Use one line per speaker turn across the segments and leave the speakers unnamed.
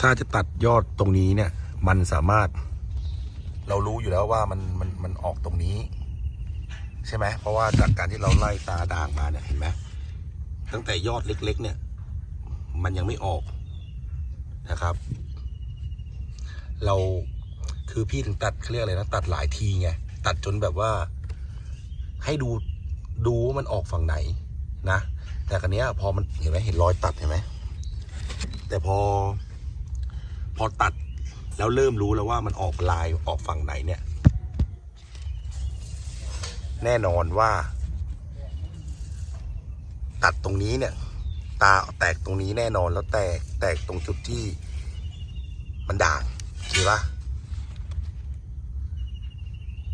ถ้าจะตัดยอดตรงนี้เนี่ย มันสามารถ เรารู้อยู่แล้วว่ามันมันมันออกตรงนี้ ใช่ไหมเพราะว่าจากการที่เราไล่ตาด่างมาเนี่ยเห็นไหมตั้งแต่ยอดเล็ก ๆ เนี่ย มันยังไม่ออกนะครับ เราคือพี่ถึงตัดเขาเรียกอะไรนะตัดหลายทีไงตัดจนแบบว่า ให้ดูดูว่ามันออกฝั่งไหนนะแต่ครั้นี้ยพอมันเห็นไหมเห็นรอยตัดเห็นไหมแต่พอ พอตัดแล้วเริ่มรู้แล้วว่ามันออกลายออกฝั่งไหนเนี่ย แน่นอนว่า ตัดตรงนี้เนี่ย ตาแตกตรงนี้แน่นอนแล้วแตกแตกตรงจุดที่ มันด่างเห็นปะ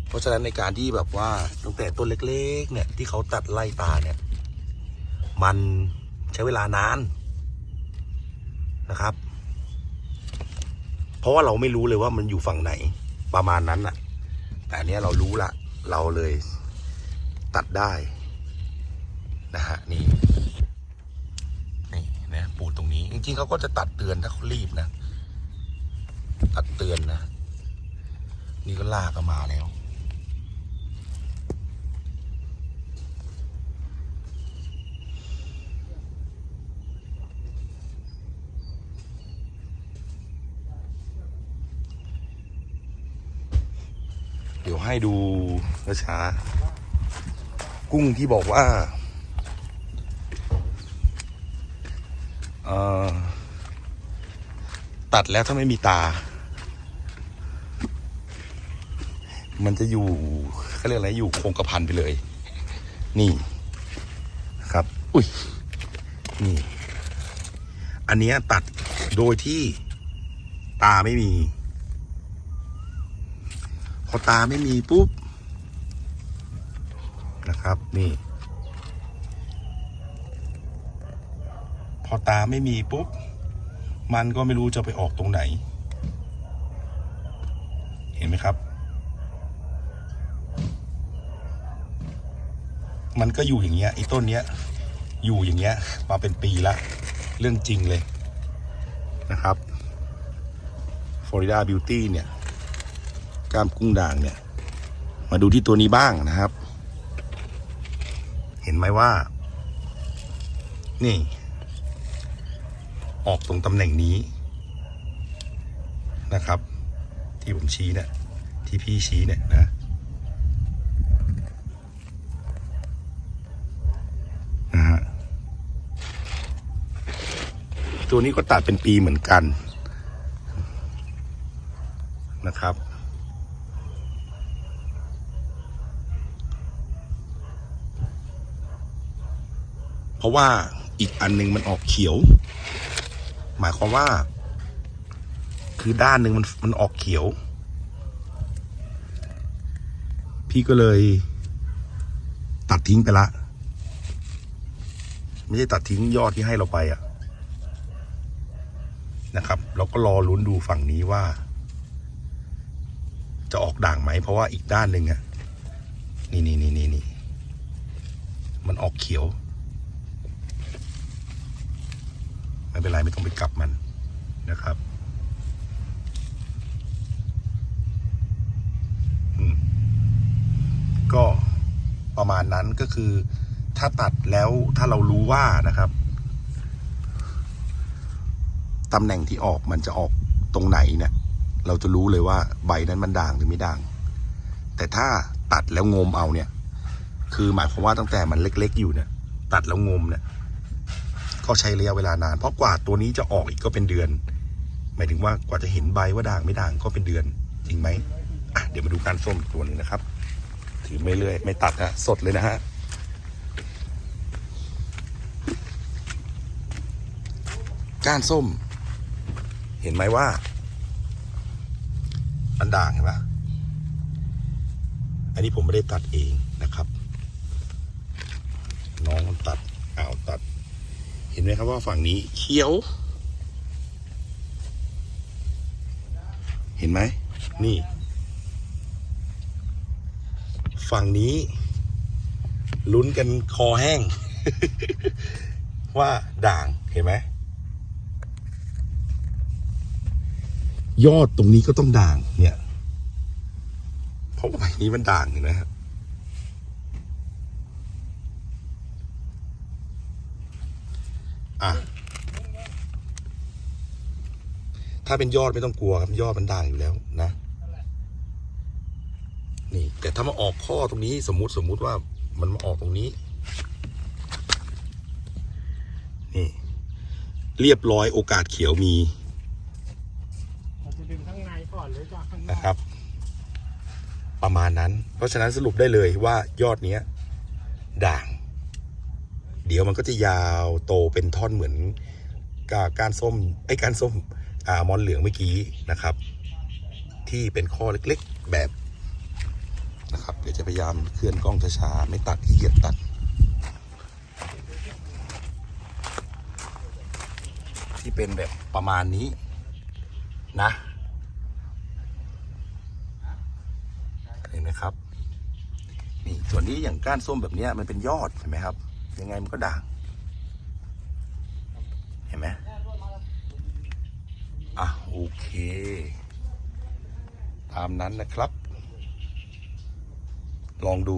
เพราะฉะนั้นในการที่แบบว่าตั้งแต่ต้นเล็ก ๆ เนี่ยที่เขาตัดไล่ตาเนี่ย มันใช้เวลานานนะครับ ราะว่าเราไม่รู้เลยว่ามันอยู่ฝั่งไหนประมาณนั้นน่ะแต่อันเนี้ยเรารู้ละ เราเลยตัดได้นะฮะนี่นี่นะปูดตรงนี้ จริงๆเขาก็จะตัดเตือนถ้าเขารีบนะ ตัดเตือนนะ นี่ก็ลากก็มาแล้ว ให้ดูช้ากุ้งที่บอกว่าตัดแล้วถ้าไม่มีตา มันจะอยู่เขาเรียกอะไรอยู่โครงกระพันไปเลย นี่ครับ อุ้ยนี่ อันนี้ตัดโดยที่ตาไม่มี พอตาไม่มีปุ๊บนะครับนี่ พอตาไม่มีปุ๊บ มันก็ไม่รู้จะไปออกตรงไหน เห็นไหมครับ มันก็อยู่อย่างเงี้ยไอ้ต้นเนี้ย อยู่อย่างเงี้ย มาเป็นปีละ เรื่องจริงเลยนะครับ Florida Beauty เนี่ย ล้ามกุ้งด่างเนี่ย มาดูที่ตัวนี้บ้างนะครับ เห็นไหมว่า นี่ ออกตรงตำแหน่งนี้นะครับ ที่ผมชี้เนี่ยที่พี่ชี้เนี่ยนะนะฮะตัวนี้ก็ตัดเป็นปีเหมือนกันนะครับ เพราะว่าอีกอันหนึงมันออกเขียว หมายความว่า คือด้านหนึ่งมันมันออกเขียว พี่ก็เลย ตัดทิ้งไปละ ไม่ใช่ตัดทิ้งยอดที่ให้เราไปอะนะครับ เราก็รอลุ้นดูฝั่งนี้ว่า จะออกด่างไหม เพราะว่าอีกด้านหนึ่งอะนี่นี่นี่นี่นี่มันออกเขียว ไม่เป็นไรไม่ต้องไปกลับมันนะครับก็ประมาณนั้นก็คือถ้าตัดแล้วถ้าเรารู้ว่านะครับตำแหน่งที่ออกมันจะออกตรงไหนเนี่ย เราจะรู้เลยว่าใบนั้นมันด่างหรือไม่ด่าง แต่ถ้าตัดแล้วงมเอาเนี่ย คือหมายความว่าตั้งแต่มันเล็ก ๆ อยู่เนี่ย ตัดแล้วงมเนี่ย ก็ใช้ระยะเวลานาน เพราะกว่าตัวนี้จะออกอีกก็เป็นเดือน หมายถึงว่ากว่าจะเห็นใบว่าด่างไม่ด่างก็เป็นเดือนจริงไหมอะเดี๋ยวมาดูการส้มตัวนึงนะครับ ถือไม่เลื่อย ไม่ตัดนะสดเลยนะฮะก้านส้ม เห็นไหมว่ามันด่างเห็นปะอันนี้ผมไม่ได้ตัดเองนะครับ น้องตัดอ้าวตัด ห็นไหมครับว่าฝั่งนี้เขียว เห็นไหม นี่ ฝั่งนี้ ลุ้นกันคอแห้ง ว่าด่างเห็นไหม ยอดตรงนี้ก็ต้องด่างเนี่ย เพราะว่าใบนี้มันด่างเห็นไหมครับอะ ถ้าเป็นยอดไม่ต้องกลัวครับยอดมันด่างอยู่แล้วนะ นี่ แต่ถ้ามาออกข้อตรงนี้สมมุติสมมุติว่ามันมาออกตรงนี้ นี่ เรียบร้อยโอกาสเขียวมี
เราจะดึงข้างในก่อนหรือจะข้างนอก
นะครับ ประมาณนั้น เพราะฉะนั้นสรุปได้เลยว่ายอดเนี้ย ด่าง เดี๋ยวมันก็จะยาวโตเป็นท่อนเหมือนกาก้านส้มไอ้ก้านส้มอ่ามอนเหลืองเมื่อกี้นะครับ ที่เป็นข้อเล็กๆแบบนะครับเดี๋ยวจะพยายามเคลื่อนกล้องช้าๆไม่ตัดขี้เกียจตัดที่เป็นแบบประมาณนี้นะเห็นไหมครับนี่ส่วนนี้อย่างก้านส้มแบบนี้มันเป็นยอดเห็นไหมครับ ยังไงมันก็ด่างเห็นไหมอะโอเค ตามนั้นนะครับ ลองดู